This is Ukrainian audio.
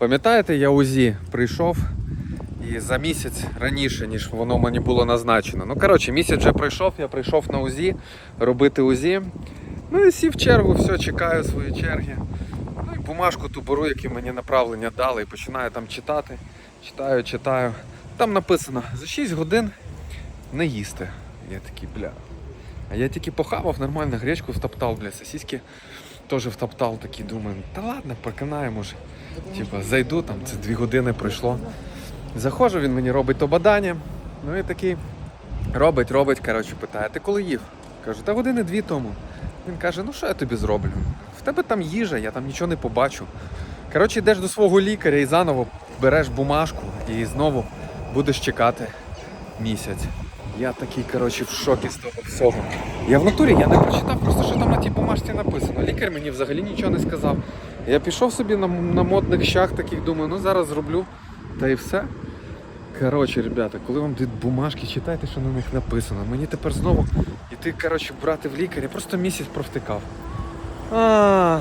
Пам'ятаєте, я УЗІ прийшов і за місяць раніше, ніж воно мені було назначено. Ну, коротше, місяць вже пройшов, я прийшов на УЗІ робити УЗІ. Ну і сів чергу, все, чекаю свої черги. Ну і бумажку ту беру, яку мені направлення дали, і починаю там читати. Читаю, читаю. Там написано за 6 годин не їсти. Я такий, бля. А я тільки похавав, нормально гречку втоптав, бля, сосиски теж втоптав, такий думаю, та ладно, прокинаю, може. Типа, зайду, там це дві години пройшло. Заходжу, він мені робить то бадання. Ну і такий робить, робить, коротше, питає, ти коли їв? Кажу, та години дві тому. Він каже, ну що я тобі зроблю? В тебе там їжа, я там нічого не побачу. Коротше, йдеш до свого лікаря і заново береш бумажку і знову будеш чекати місяць. Я такий, коротше, в шокі з того всього. Я в натурі я не прочитав просто, що там бумажці написано. Лікар мені взагалі нічого не сказав. Я пішов собі на, на модних щах таких, думаю, ну зараз зроблю, та і все. Коротше, ребята, коли вам дають бумажки, читайте, що на них написано. Мені тепер знову іти, коротше, брати в лікаря. Просто місяць провтикав. А,